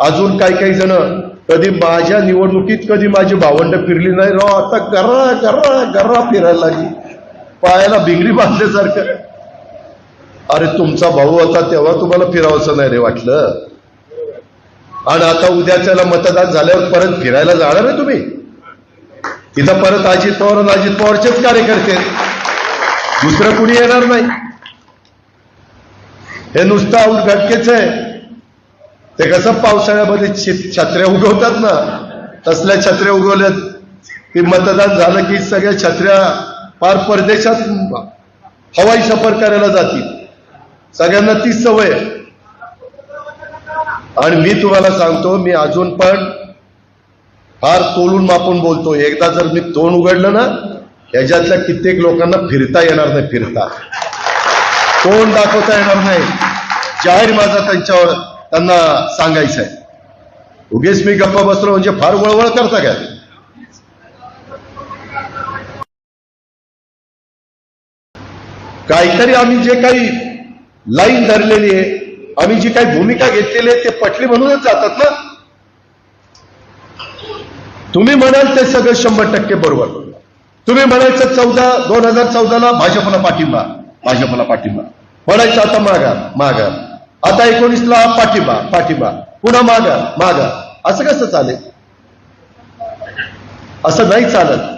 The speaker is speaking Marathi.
अजून काही काही जण कधी माझ्या निवडणुकीत कधी माझी भावंड फिरली नाही. राव आता गर्रा गर्रा गर्रा फिरायला लागली. पायाला बिंगडी बांधल्यासारखं. अरे तुमचा भाऊ होता तेव्हा तुम्हाला फिरावंसं नाही रे वाटलं? आणि आता उद्याच्याला मतदान झाल्यावर परत फिरायला जाणार आहे तुम्ही? तिथं परत अजित पवार आणि अजित पवारचेच कार्यकर्ते दुसरं कुणी येणार नाही? हे नुसतं उद्घाटकेच आहे. ते कसं पावसाळ्यामध्ये छत्र्या उगवतात ना तसल्या छत्र्या उगवल्यात. की मतदान झालं की सगळ्या छत्र्या फार परदेशात हवाई सफर करायला जातील. सगळ्यांना तीच सवय आणि मी तुम्हाला सांगतो मी अजून पण फार तोलून मापून बोलतो. एकदा जर मी तोंड उघडलं ना ह्याच्यातल्या कित्येक लोकांना फिरता येणार नाही फिरता. तोंड दाखवता येणार नाही? जाहीर माझा त्यांच्यावर त्यांना सांगायचं आहे उगेच मी गप्पा बसलो म्हणजे फार वळवळ करता काय काहीतरी आम्ही जे काही लाईन धरलेली आहे आम्ही जी काही भूमिका घेतलेली आहे ते पटली म्हणूनच जातात ना? तुम्ही म्हणाल ते सगळं शंभर टक्के बरोबर. तुम्ही म्हणायचं चौदा दोन हजार चौदाला भाजपला पाठिंबा भाजपला पाठिंबा. म्हणायचं आता मागा मागा आता एकोणीसला पाठिंबा पाठिंबा. पुन्हा मागा मागा. असं कसं चालेल? असं नाही चालत.